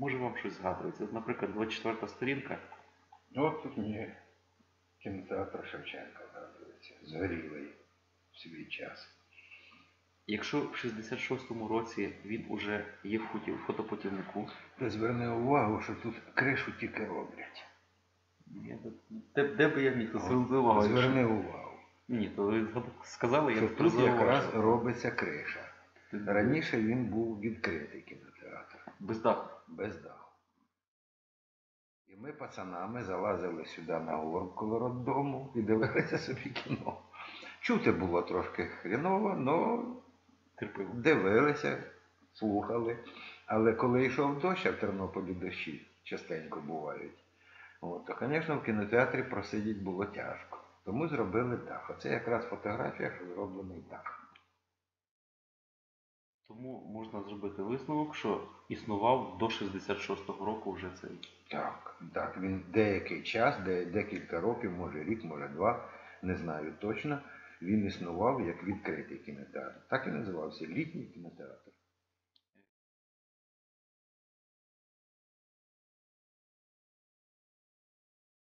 Може вам щось згадується. Наприклад, 24 сторінка. Ну, от тут мені кінотеатр Шевченка згадується. Згорілий в свій час. Якщо в 66-му році він уже є в фотопутівнику, Ти зверни увагу, що тут кришу тільки роблять. ні, де, де би я міг увагу? Зверни увагу. Ні, то ви сказали, Що тепер тут якраз робиться криша. Раніше він був відкритий кінотеатр, Без даху. без даху. І ми пацанами залазили сюди на горб коло роддому і дивилися собі кіно. Чути було трошки хріново, але Терпив. дивилися, слухали. Але коли йшов дощ, а в Тернополі дощі частенько бувають, от, то, звісно, в кінотеатрі просидіти було тяжко. Тому зробили дах. Оце якраз фотографія, що зроблений дах. Тому можна зробити висновок, що існував до 66-го року вже цей. Так, так, він деякий час, де, декілька років, може рік, може два, не знаю точно, він існував як відкритий кінотеатр. Так і називався літній кінотеатр.